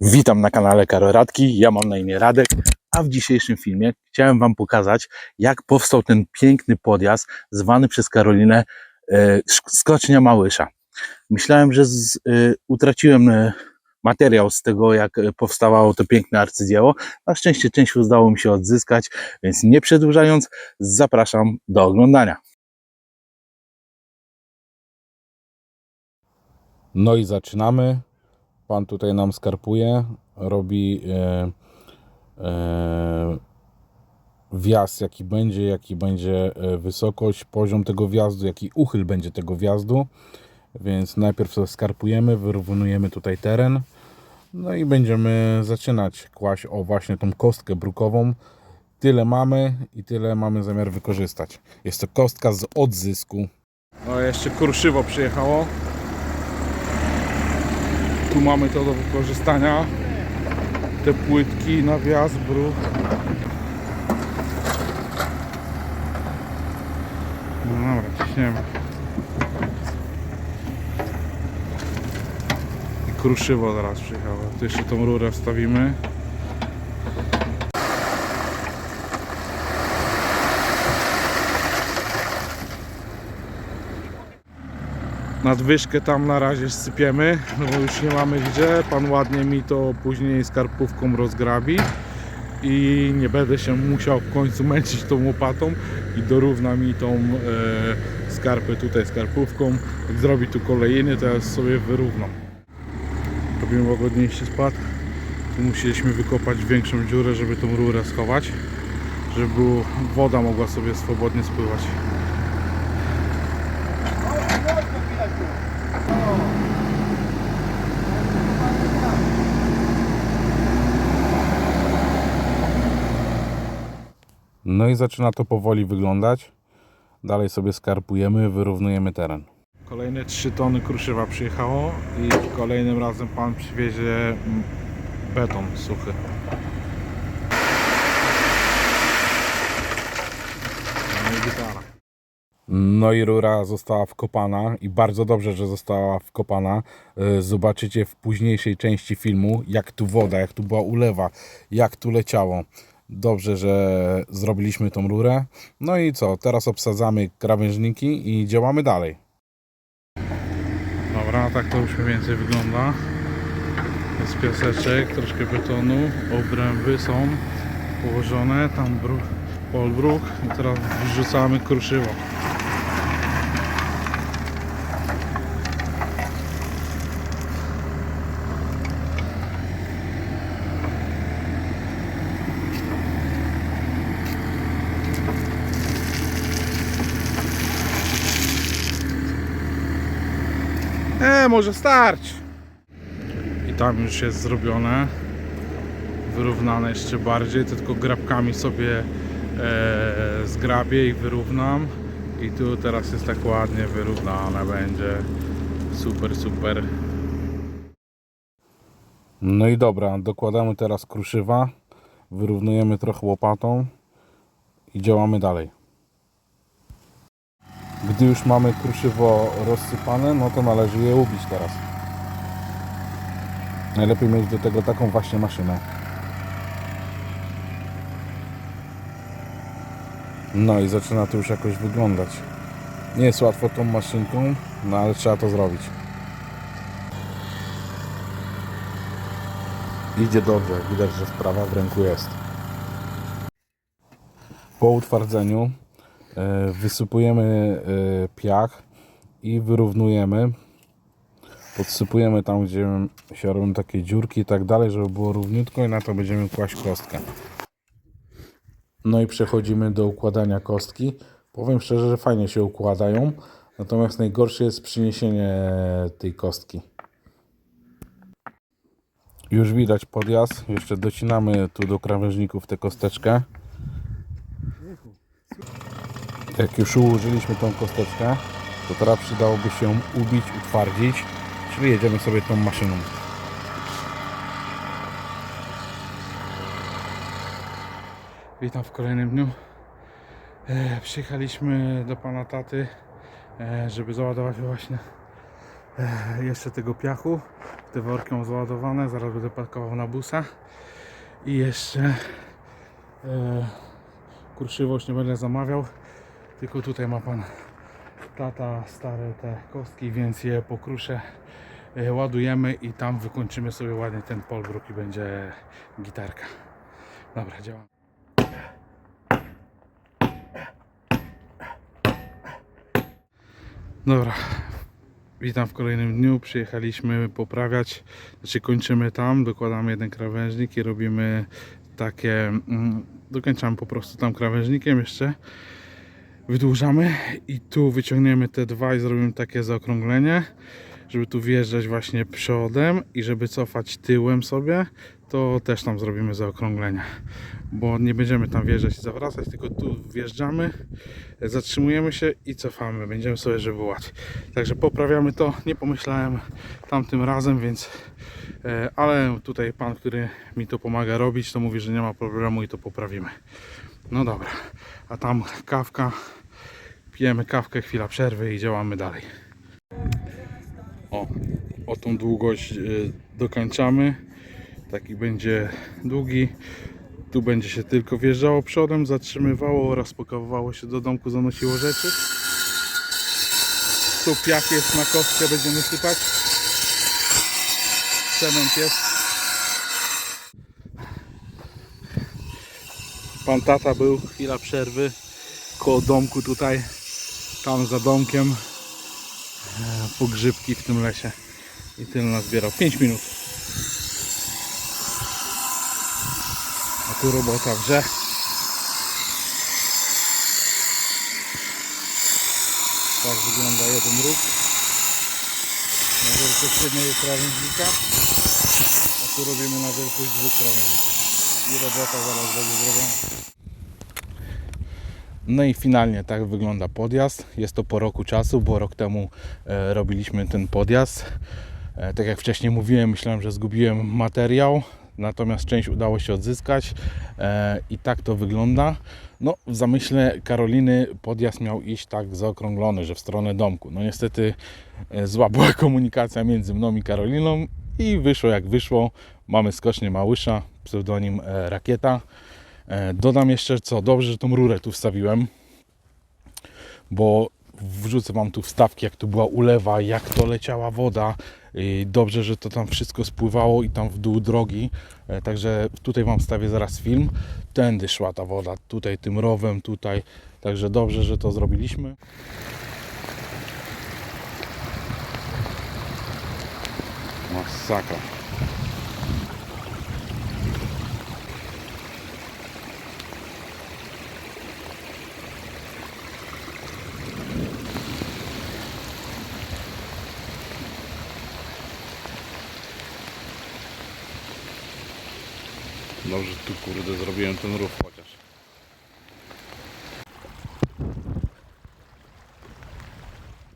Witam na kanale Karoradki, ja mam na imię Radek, a w dzisiejszym filmie chciałem Wam pokazać, jak powstał ten piękny podjazd zwany przez Karolinę e, sk- Skocznia Małysza. Myślałem, że z, e, utraciłem e, materiał z tego, jak powstawało to piękne arcydzieło. Na szczęście część udało mi się odzyskać, więc nie przedłużając, zapraszam do oglądania. No i zaczynamy. Pan tutaj nam skarpuje, robi e, e, wjazd, jaki będzie, jaki będzie e, wysokość, poziom tego wjazdu, jaki uchyl będzie tego wjazdu. Więc najpierw sobie skarpujemy, wyrównujemy tutaj teren. No i będziemy zaczynać kłaść o właśnie tą kostkę brukową. Tyle mamy i tyle mamy zamiar wykorzystać. Jest to kostka z odzysku. No jeszcze kurszywo przyjechało. Tu mamy to do wykorzystania. Te płytki na wjazd, bruch. No dobra, ciśniemy. I kruszywo zaraz przyjechało. Tu jeszcze tą rurę wstawimy. Nadwyżkę tam na razie sypiemy, no bo już nie mamy gdzie. Pan ładnie mi to później skarpówką rozgrabi i nie będę się musiał w końcu męczyć tą łopatą i dorówna mi tą e, skarpę tutaj skarpówką. Jak zrobi tu kolejny, to ja sobie wyrównam. Robimy łagodniejszy spad. Tu musieliśmy wykopać większą dziurę, żeby tą rurę schować, żeby woda mogła sobie swobodnie spływać. No i zaczyna to powoli wyglądać. Dalej sobie skarpujemy, wyrównujemy teren. Kolejne 3 tony kruszywa przyjechało i kolejnym razem pan przywiezie mm, beton suchy. No i. No i rura została wkopana i bardzo dobrze, że została wkopana. E, Zobaczycie w późniejszej części filmu, jak tu woda, jak tu była ulewa, jak tu leciało. Dobrze, że zrobiliśmy tą rurę. No i co? Teraz obsadzamy krawężniki i działamy dalej. Dobra, tak to już mniej więcej wygląda. Jest piaseczek, troszkę betonu, obręby są położone, tam bruch, polbruk i teraz wrzucamy kruszywo. Może starć. I tam już jest zrobione. Wyrównane jeszcze bardziej, to tylko grabkami sobie e, zgrabię i wyrównam. I tu teraz jest tak ładnie wyrównane będzie. Super, super. No i dobra, dokładamy teraz kruszywa. Wyrównujemy trochę łopatą i działamy dalej. Gdy już mamy kruszywo rozsypane, no to należy je ubić teraz. Najlepiej mieć do tego taką właśnie maszynę. No i zaczyna to już jakoś wyglądać. Nie jest łatwo tą maszynką, no ale trzeba to zrobić. Idzie dobrze, widać, że sprawa w ręku jest. Po utwardzeniu wysypujemy e, piach i wyrównujemy. Podsypujemy tam, gdzie się robią takie dziurki i tak dalej, żeby było równiutko i na to będziemy kłaść kostkę. No i przechodzimy do układania kostki. Powiem szczerze, że fajnie się układają, natomiast najgorsze jest przyniesienie tej kostki. Już widać podjazd, jeszcze docinamy tu do krawężników tę kosteczkę. Jak już ułożyliśmy tą kosteczkę, to teraz przydałoby się ją ubić, utwardzić, czyli jedziemy sobie tą maszyną. Witam w kolejnym dniu. E, przyjechaliśmy do pana taty, e, żeby załadować właśnie e, jeszcze tego piachu. Te worki mam załadowane, zaraz będę pakował na busa. I jeszcze e, nie będę zamawiał, tylko tutaj ma pan tata stare te kostki, więc je pokruszę. E, ładujemy i tam wykończymy sobie ładnie ten polbruk i będzie gitarka. Dobra, działam. Dobra, witam w kolejnym dniu. Przyjechaliśmy poprawiać, znaczy kończymy tam, dokładamy jeden krawężnik i robimy takie, mm, dokończamy po prostu tam krawężnikiem jeszcze. Wydłużamy i tu wyciągniemy te dwa i zrobimy takie zaokrąglenie, żeby tu wjeżdżać właśnie przodem i żeby cofać tyłem sobie, to też tam zrobimy zaokrąglenie, bo nie będziemy tam wjeżdżać i zawracać, tylko tu wjeżdżamy, zatrzymujemy się i cofamy, będziemy sobie żeby łatwiej. Także poprawiamy to, nie pomyślałem tamtym razem, więc e, ale tutaj pan, który mi to pomaga robić, to mówi, że nie ma problemu i to poprawimy. No dobra, a tam kawka, pijemy kawkę, chwila przerwy i działamy dalej. O, o tą długość y, dokończamy. Taki będzie długi. Tu będzie się tylko wjeżdżało przodem, zatrzymywało oraz pakowało się do domku, zanosiło rzeczy. Tu piach jest na kostkę, będziemy sypać. Cement jest. Pan tata był, chwila przerwy, koło domku tutaj, tam za domkiem, e, po grzybki w tym lesie i tyle nazbierał. 5 minut. A tu robota wrze. Tak wygląda jeden róg. Na wielkość jednego krawężnika. A tu robimy na wielkość dwóch krawężników. I robota zaraz będzie zrobiona. No i finalnie tak wygląda podjazd. Jest to po roku czasu, bo rok temu e, robiliśmy ten podjazd. E, tak jak wcześniej mówiłem, myślałem, że zgubiłem materiał, natomiast część udało się odzyskać e, i tak to wygląda. No, w zamyśle Karoliny podjazd miał iść tak zaokrąglony, że w stronę domku. No niestety zła była komunikacja między mną i Karoliną i wyszło jak wyszło. Mamy skocznie Małysza, pseudonim Rakieta. E, Dodam jeszcze co, dobrze, że tą rurę tu wstawiłem, bo wrzucę Wam tu wstawki, jak tu była ulewa, jak to leciała woda. Dobrze, że to tam wszystko spływało i tam w dół drogi. E, Także tutaj Wam wstawię zaraz film. Tędy szła ta woda, tutaj tym rowem, tutaj. Także dobrze, że to zrobiliśmy. Masakra. Dobrze tu kurde zrobiłem ten ruch chociaż.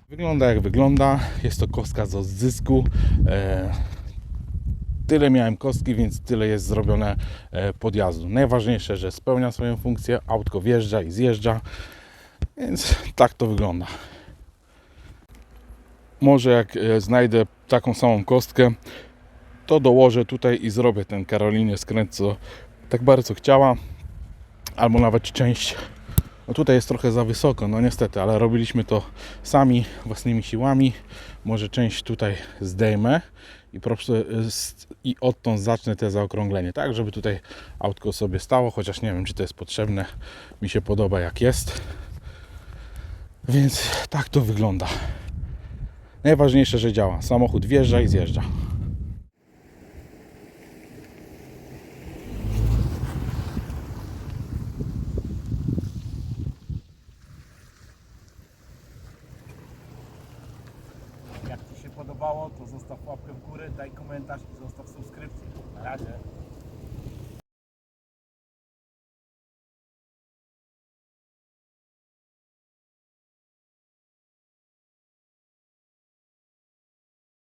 Wygląda jak wygląda. Jest to kostka z odzysku. E, tyle miałem kostki, więc tyle jest zrobione e, podjazdu. Najważniejsze, że spełnia swoją funkcję. Autko wjeżdża i zjeżdża. Więc tak to wygląda. Może jak e, znajdę taką samą kostkę, to dołożę tutaj i zrobię ten Karolinie skręt, co tak bardzo chciała, albo nawet część. No tutaj jest trochę za wysoko, no niestety, ale robiliśmy to sami, własnymi siłami. Może część tutaj zdejmę i, po prostu, y, i odtąd zacznę te zaokrąglenie, tak, żeby tutaj autko sobie stało, chociaż nie wiem, czy to jest potrzebne. Mi się podoba jak jest. Więc tak to wygląda. Najważniejsze, że działa. Samochód wjeżdża i zjeżdża. Podobało, to zostaw łapkę w górę, daj komentarz i zostaw subskrypcję. Na razie.